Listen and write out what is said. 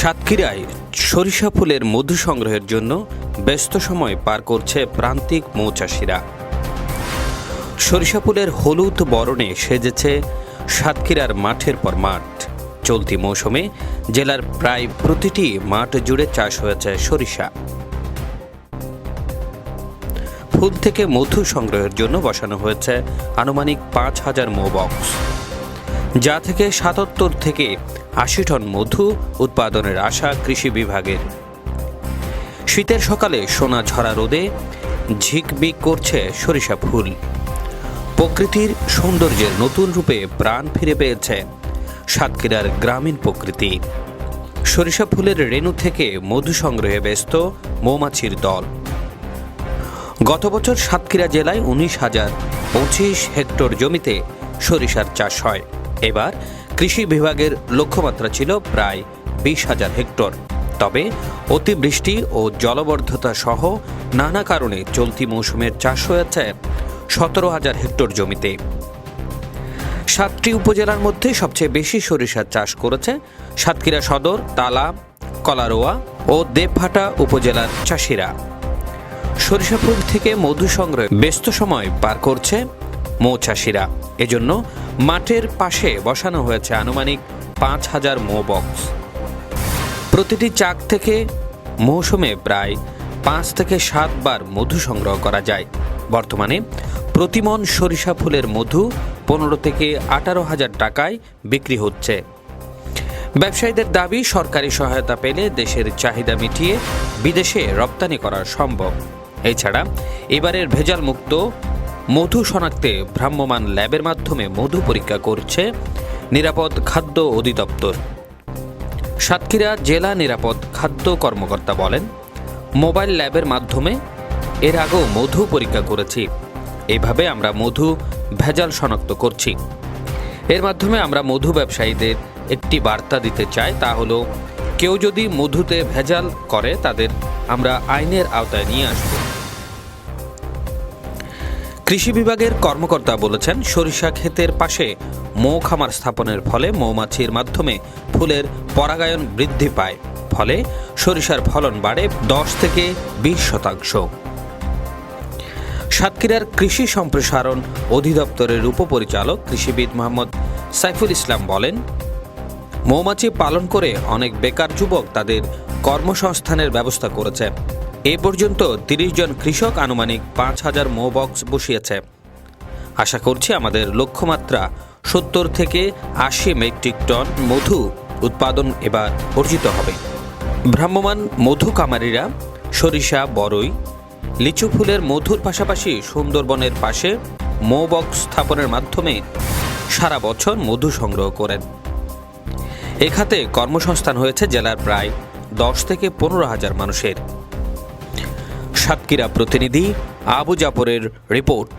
সাতক্ষীরায় সরিষা ফুলের মধু সংগ্রহের জন্য ব্যস্ত সময় পার করছে প্রান্তিক মৌচাষিরা সরিষা ফুলের হলুদ বরণে সেজেছে সাতক্ষীরার মাঠের পর মাঠ। চলতি মৌসুমে জেলার প্রায় প্রতিটি মাঠ জুড়ে চাষ হয়েছে সরিষা। ফুল থেকে মধু সংগ্রহের জন্য বসানো হয়েছে আনুমানিক পাঁচ হাজার মো বক্স। যা থেকে সাতাত্তর থেকে আশি টন মধু উৎপাদনের আশা কৃষি বিভাগের। শীতের সকালে সোনা ঝরা রোদে ঝিকবিক করছে সরিষা ফুল। প্রকৃতির সৌন্দর্যের নতুন রূপে প্রাণ ফিরে পেয়েছে সাতক্ষীরার গ্রামীণ প্রকৃতি। সরিষা ফুলের রেণু থেকে মধু সংগ্রহে ব্যস্ত মৌমাছির দল। গত বছর সাতক্ষীরা জেলায় উনিশ হাজার পঁচিশ হেক্টর জমিতে সরিষার চাষ হয়। এবার কৃষি বিভাগের লক্ষ্যমাত্রা ছিল প্রায় বিশ হাজার হেক্টর। তবে অতিবৃষ্টি ও জলবদ্ধতা সহ নানা কারণে চলতি মৌসুমের চাষ হয়েছে সতেরো হাজার হেক্টর জমিতে। সাতটি উপজেলার মধ্যে সবচেয়ে বেশি সরিষার চাষ করেছে সাতক্ষীরা সদর, তালা, কলারোয়া ও দেবভাটা উপজেলার চাষিরা। সরিষাপুর থেকে মধু সংগ্রহে ব্যস্ত সময় পার করছে মৌ মৌচাষিরা এজন্য মাঠের পাশে বসানো হয়েছে আনুমানিক পাঁচ হাজার মো বক্স। প্রতিটি চাক থেকে মৌসুমে প্রায় পাঁচ থেকে সাতবার মধু সংগ্রহ করা যায়। বর্তমানে প্রতিমন সরিষা ফুলের মধু পনেরো থেকে আঠারো হাজার টাকায় বিক্রি হচ্ছে। ব্যবসায়ীদের দাবি, সরকারি সহায়তা পেলে দেশের চাহিদা মিটিয়ে বিদেশে রপ্তানি করা সম্ভব। এছাড়া এবারের ভেজাল মুক্ত মধু শনাক্তে ভ্রাম্যমাণ ল্যাবের মাধ্যমে মধু পরীক্ষা করছে নিরাপদ খাদ্য অধিদপ্তর। সাতক্ষীরা জেলা নিরাপদ খাদ্য কর্মকর্তা বলেন, মোবাইল ল্যাবের মাধ্যমে এর আগেও মধু পরীক্ষা করেছি। এভাবে আমরা মধু ভেজাল শনাক্ত করছি। এর মাধ্যমে আমরা মধু ব্যবসায়ীদের একটি বার্তা দিতে চাই, তা হলো, কেউ যদি মধুতে ভেজাল করে, তাদের আমরা আইনের আওতায় নিয়ে আসব। কৃষি বিভাগের কর্মকর্তা বলেছেন, সরিষা ক্ষেতের পাশে মৌ খামার স্থাপনের ফলে মৌমাছির মাধ্যমে ফুলের পরাগায়ন বৃদ্ধি পায়। ফলে সরিষার ফলন বাড়ে দশ থেকে বিশ শতাংশ। সাতক্ষীরার কৃষি সম্প্রসারণ অধিদপ্তরের উপপরিচালক কৃষিবিদ মোহাম্মদ সাইফুল ইসলাম বলেন, মৌমাছি পালন করে অনেক বেকার যুবক তাদের কর্মসংস্থানের ব্যবস্থা করেছে। এ পর্যন্ত তিরিশ জন কৃষক আনুমানিক পাঁচ হাজার মৌ বক্স বসিয়েছে। আশা করছি আমাদের লক্ষ্যমাত্রা সত্তর থেকে আশি মেট্রিক টন মধু উৎপাদন এবার অর্জিত হবে। ভ্রাম্যমাণ মধু কামারিরা সরিষা, বরই, লিচু ফুলের মধুর পাশাপাশি সুন্দরবনের পাশে মৌ বক্স স্থাপনের মাধ্যমে সারা বছর মধু সংগ্রহ করেন। এ খাতে কর্মসংস্থান হয়েছে জেলার প্রায় দশ থেকে পনেরো হাজার মানুষের। সাতক্ষীরা প্রতিনিধি আবু জাফরের রিপোর্ট।